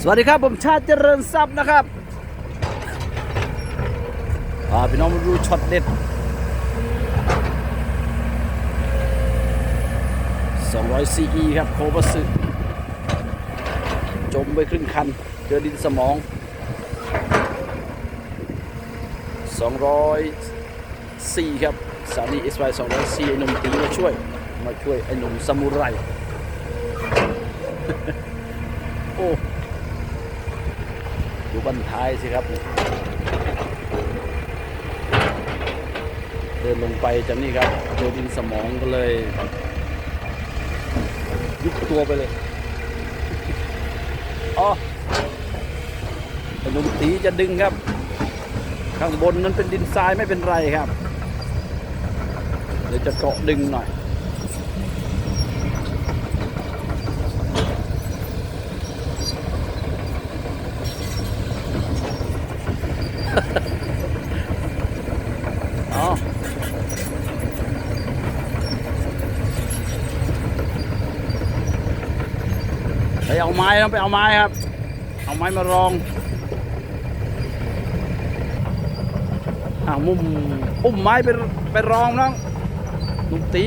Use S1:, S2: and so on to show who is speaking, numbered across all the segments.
S1: สวัสดีครับผมชาติเจริญทรัพย์นะครับพาพี่น้องมาดูช็อตเด็ด200 CE ครับโคบัสึจมไปครึ่งคัน เจอดินสมอง 204 ครับ สานี SY 204ไอ้หนุ่มตีมาช่วย มาช่วยไอ้หนุ่มซามูไร โอ้ดู บันท้ายสิครับ เดินลงไปจากนี่ครับเจอดินสมองก็เลยยุบตัวไปเลยอ๋อไอ้หนุ่มตีจะดึงครับ ข้างบนนั้นเป็นดินทรายไม่เป็นไรครับ เดี๋ยวจะเกาะดึงหน่อย อ๋อไปเอาไม้ต้องไปเอาไม้ครับ เอาไม้มารองอามุมอุ้มไม้ไปไปรองน้องลุงตี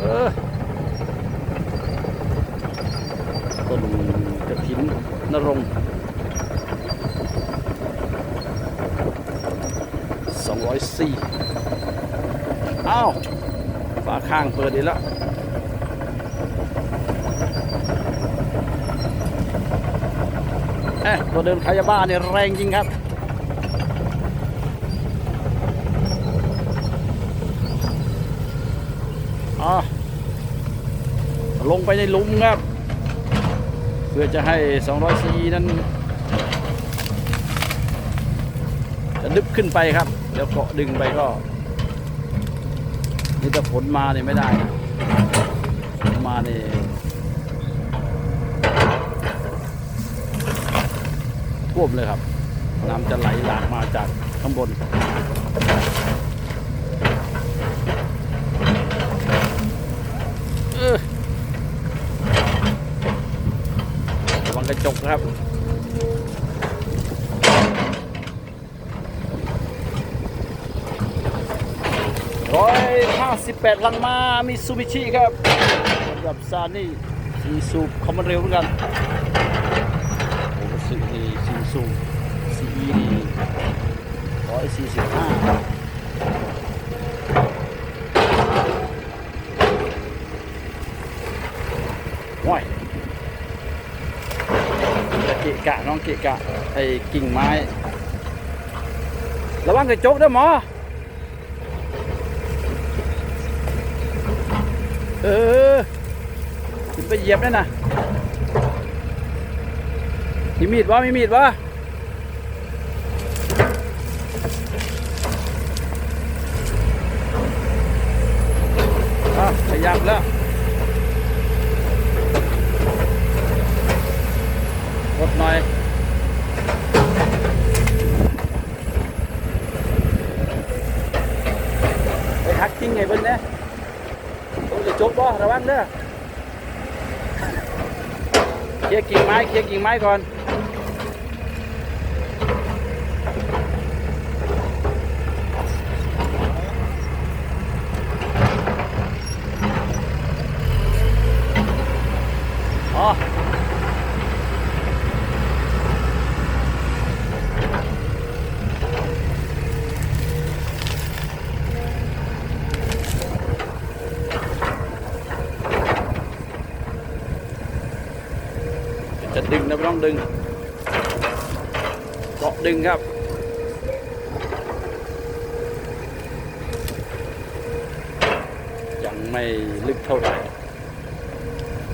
S1: เออต้นกระถินนรงสองร้อยสี่อ้าวฝาข้างเปิดอีกแล้ว เอ๊ะ ตัวเดินขายบ้าเนี่ยแรงจริงครับอะลงไปในหลุมครับ เพื่อจะให้ 200ซีนั้น จะดึบขึ้นไปครับ เดี๋ยวเกาะดึงไปก็ นี่ถ้าฝนมาเนี่ยไม่ได้ มาเนี่ย ท่วมเลยครับ น้ำจะไหลหลากมาจากข้างบนระวังกระจกครับร้อยห้าสิบแปดลังมามิซูบิชิครับกับซานี่สีสูบคอมมานเร็วเหมือนกันโอ้สึนี่ซิ มซูซีนี่ร้อยสี่สิบห้าว้ายจะเกะกะน้องเกะกะไอ้กิ่งไม้ ระวังกระจกด้วยหมอ เออขึ้นไปเหยียบนั่นนะ มีมีดวะมีมีดวะอะขยับแล้วกดหน่อยไปหักจริงไงเบิ้ลเนี่ยต้องจะจบบ่ระวังเด้อเคลียร์กิ่งไม้เคลียร์กิ่งไม้ก่อน อ๋อจะดึงนะไม่ต้องดึงเกาะดึงครับยังไม่ลึกเท่าไหร่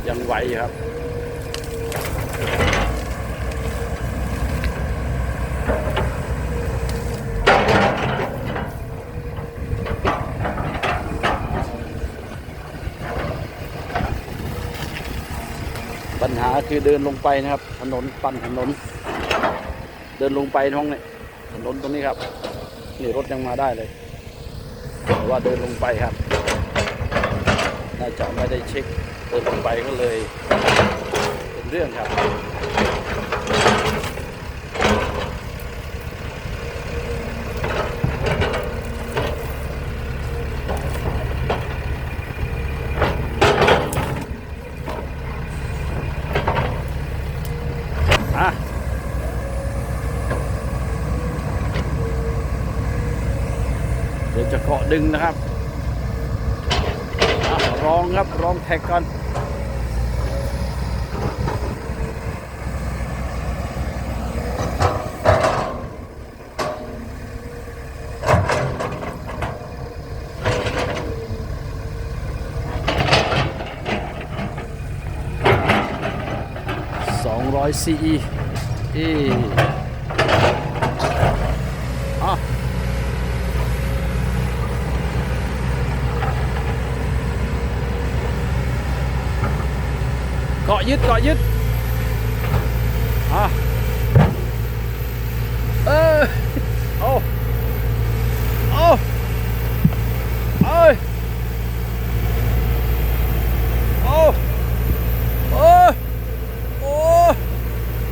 S1: ยังไหวครับปัญหาคือเดินลงไปนะครับ ถนนปั่นถนน เดินลงไปท้องเนี่ยถนนตรงนี้ครับนี่รถยังมาได้เลยแต่ว่าเดินลงไปครับน่าจะไม่ได้เช็ค เดินลงไปก็เลย เป็นเรื่องครับอะเดี๋ยวจะเกาะดึงนะครับอะรองครับรองแท็กก่อน 200 CE อีอะเกาะยึดเกาะยึดอะเออโอ้โอ้เอ้ยโอ้โอ้ โอ้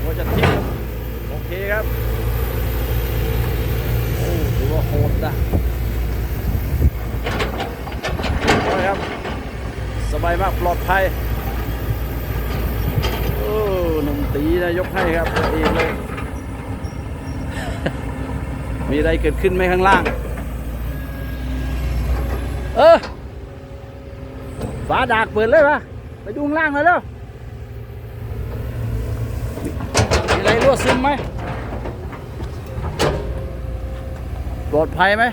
S1: หัวจะทิ้งโอเคครับ โอ้ถือ ว่าโหดนะเอาละครับ สบายมากปลอดภัย โอ้หนุ่มตีนะยกให้ครับตัวเองเลย มีอะไรเกิดขึ้นไหมข้างล่าง เออฝาดากเปิดเลยปะไปดูข้างล่างเลยเร็วมีอะไรรั่วซึมไหม ปลอดภัยไหม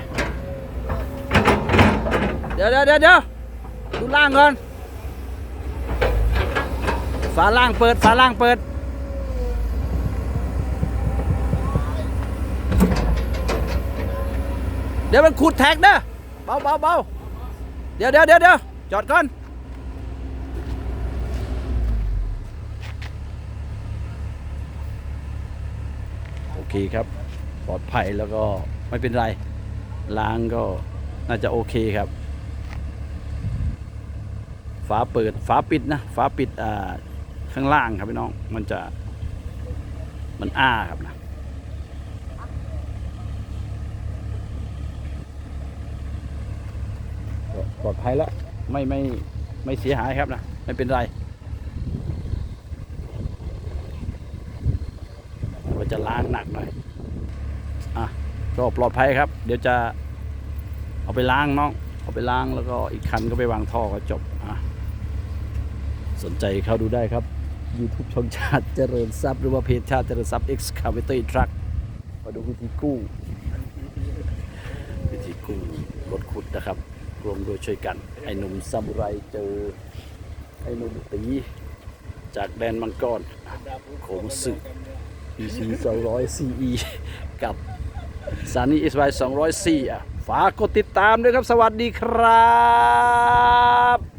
S1: เดี๋ยวเดี๋ยวเดี๋ยวเดี๋ยวดูล่างก่อน ฝาล่างเปิด ฝาล่างเปิด เดี๋ยวมันขูดแท็กเด้อเบาเบาเบาเดี๋ยวเดี๋ยวเดี๋ยวเดี๋ยวจอดก่อนโอเคครับ ปลอดภัยแล้วก็ ไม่เป็นไร ล้างก็น่าจะโอเคครับ ฝาเปิดฝาปิดนะฝาปิดอ่าข้างล่างครับพี่น้องมันจะมันอ้าครับนะปลอดภัยแล้วไม่ไม่ไม่เสียหายครับนะไม่เป็นไรว่าจะล้างหนักหน่อย ก็ปลอดภัยครับ เดี๋ยวจะเอาไปล้างน้องเอาไปล้างแล้วก็อีกคันก็ไปวางท่อก็จบอะสนใจเข้าดูได้ครับ YouTube ช่องชาติเจริญทรัพย์หรือว่าเพจชาติเจริญทรัพย์ Excavator Truck มาดูวิธีกู้วิธีกู้รถขุดนะครับรวมโดยช่วยกัน ไอ้หนุ่มซามูไรเจอ ไอ้หนุ่มตี จากแดนมังกรโขงสึก PC 200 CE กับ ซานี่ SY 204อะฝากกดติดตามด้วยครับ สวัสดีครับ